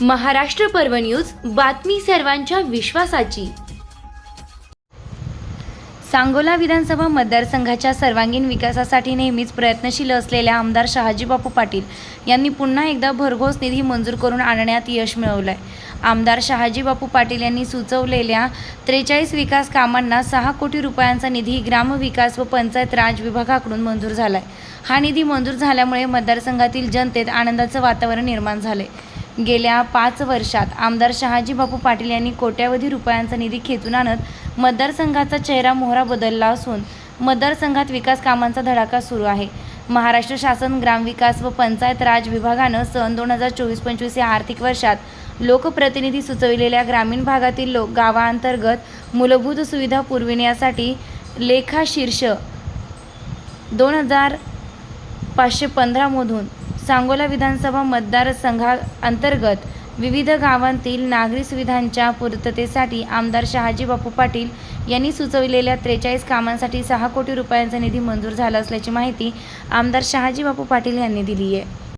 महाराष्ट्र पर्व न्यूज बातमी सर्वांच्या विश्वासाची. सांगोला विधानसभा मतदारसंघाच्या सर्वांगीण विकासासाठी नेहमीच प्रयत्नशील असलेल्या आमदार शहाजीबापू पाटील यांनी पुन्हा एकदा भरघोस निधी मंजूर करून आणण्यात यश मिळवलं आहे आमदार शहाजीबापू पाटील यांनी सुचवलेल्या त्रेचाळीस विकास कामांना सहा कोटी रुपयांचा निधी ग्रामविकास व पंचायत राज विभागाकडून मंजूर झाला आहे हा निधी मंजूर झाल्यामुळे मतदारसंघातील जनतेत आनंदाचं वातावरण निर्माण झालं आहे गेल्या पाच वर्षात आमदार शहाजी बापू पाटील यांनी कोट्यावधी रुपयांचा निधी खेचून आणत मतदारसंघाचा चेहरा मोहरा बदलला असून मतदारसंघात विकास कामांचा धडाका सुरू आहे. महाराष्ट्र शासन ग्रामविकास व पंचायत राज विभागानं सन दोन हजार चोवीस पंचवीस या आर्थिक वर्षात लोकप्रतिनिधी सुचविलेल्या ग्रामीण भागातील लोक गावांतर्गत मूलभूत सुविधा पुरविण्यासाठी लेखा शीर्ष दोन हजार पाचशे पंधरामधून सांगोला विधानसभा मतदारसंघाअंतर्गत विविध गावांतील नागरी सुविधांच्या पूर्ततेसाठी आमदार शहाजी बापू पाटील यांनी सुचविलेल्या त्रेचाळीस कामांसाठी सहा कोटी रुपयांचा निधी मंजूर झाला असल्याची माहिती आमदार शहाजी बापू पाटील यांनी दिली आहे.